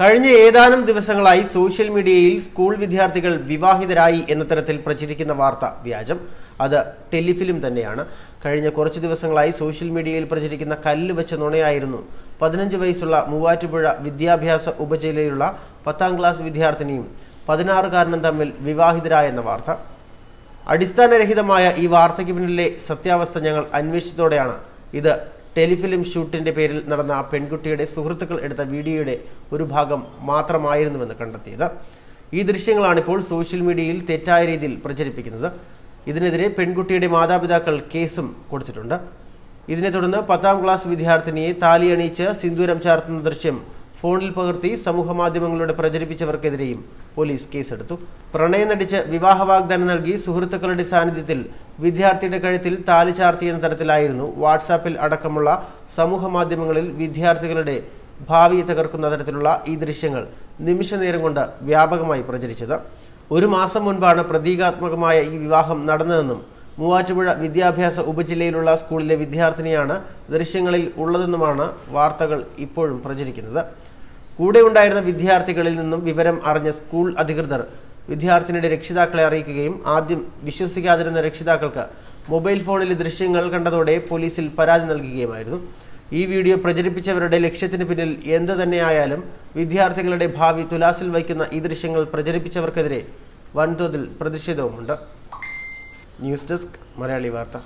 കഴിഞ്ഞ ഏതാനും ദിവസങ്ങളായി സോഷ്യൽ മീഡിയയിൽ സ്കൂൾ വിദ്യാർത്ഥികൾ വിവാഹിതരായി എന്ന തരത്തിൽ പ്രചരിക്കുന്ന വാർത്ത വ്യാജം. അത് ടെലിഫിലിം തന്നെയാണ്. കഴിഞ്ഞ കുറച്ച് ദിവസങ്ങളായി സോഷ്യൽ മീഡിയയിൽ പ്രചരിക്കുന്ന കല്ല് വെച്ച നുണയായിരുന്നു. പതിനഞ്ച് വയസ്സുള്ള മൂവാറ്റുപുഴ വിദ്യാഭ്യാസ ഉപജില്ലയിലുള്ള പത്താം ക്ലാസ് വിദ്യാർത്ഥിനിയും പതിനാറുകാരനും തമ്മിൽ വിവാഹിതരായെന്ന വാർത്ത. അടിസ്ഥാനരഹിതമായ ഈ വാർത്തയ്ക്ക് പിന്നിലെ സത്യാവസ്ഥ ഞങ്ങൾ അന്വേഷിച്ചതോടെയാണ് ഇത് ടെലിഫിലിം ഷൂട്ടിന്റെ പേരിൽ നടന്ന ആ പെൺകുട്ടിയുടെ സുഹൃത്തുക്കൾ എടുത്ത വീഡിയോയുടെ ഒരു ഭാഗം മാത്രമായിരുന്നുവെന്ന് കണ്ടെത്തിയത്. ഈ ദൃശ്യങ്ങളാണ് ഇപ്പോൾ സോഷ്യൽ മീഡിയയിൽ തെറ്റായ രീതിയിൽ പ്രചരിപ്പിക്കുന്നത്. ഇതിനെതിരെ പെൺകുട്ടിയുടെ മാതാപിതാക്കൾ കേസും കൊടുത്തിട്ടുണ്ട്. ഇതിനെ തുടർന്ന് പത്താം ക്ലാസ് വിദ്യാർത്ഥിനിയെ താലിയണിയിച്ച് സിന്ദൂരം ചാർത്തുന്ന ദൃശ്യം ഫോണിൽ പകർത്തി സമൂഹ മാധ്യമങ്ങളിലൂടെ പ്രചരിപ്പിച്ചവർക്കെതിരെയും പോലീസ് കേസെടുത്തു. പ്രണയം നടിച്ച് വിവാഹ വാഗ്ദാനം നൽകി സുഹൃത്തുക്കളുടെ സാന്നിധ്യത്തിൽ വിദ്യാർത്ഥിയുടെ കഴുത്തിൽ താലി ചാർത്തിയെന്ന തരത്തിലായിരുന്നു വാട്സാപ്പിൽ അടക്കമുള്ള സമൂഹ മാധ്യമങ്ങളിൽ വിദ്യാർത്ഥികളുടെ ഭാവിയെ തകർക്കുന്ന തരത്തിലുള്ള ഈ ദൃശ്യങ്ങൾ നിമിഷ നേരം കൊണ്ട് വ്യാപകമായി പ്രചരിച്ചത്. ഒരു മാസം മുൻപാണ് പ്രതീകാത്മകമായ ഈ വിവാഹം നടന്നതെന്നും മൂവാറ്റുപുഴ വിദ്യാഭ്യാസ ഉപജില്ലയിലുള്ള സ്കൂളിലെ വിദ്യാർത്ഥിനിയാണ് ദൃശ്യങ്ങളിൽ ഉള്ളതെന്നുമാണ് വാർത്തകൾ ഇപ്പോഴും പ്രചരിക്കുന്നത്. കൂടെ ഉണ്ടായിരുന്ന വിദ്യാർത്ഥികളിൽ നിന്നും വിവരം അറിഞ്ഞ സ്കൂൾ അധികൃതർ വിദ്യാർത്ഥിനിയുടെ രക്ഷിതാക്കളെ അറിയിക്കുകയും ആദ്യം വിശ്വസിക്കാതിരുന്ന രക്ഷിതാക്കൾക്ക് മൊബൈൽ ഫോണിലെ ദൃശ്യങ്ങൾ കണ്ടതോടെ പോലീസിൽ പരാതി നൽകുകയുമായിരുന്നു. ഈ വീഡിയോ പ്രചരിപ്പിച്ചവരുടെ ലക്ഷ്യത്തിന് പിന്നിൽ എന്ത് തന്നെയായാലും വിദ്യാർത്ഥികളുടെ ഭാവി തുലാസിൽ വയ്ക്കുന്ന ഈ ദൃശ്യങ്ങൾ പ്രചരിപ്പിച്ചവർക്കെതിരെ വൻതോതിൽ പ്രതിഷേധവുമുണ്ട്. ന്യൂസ് ഡെസ്ക് മലയാളി വാർത്ത.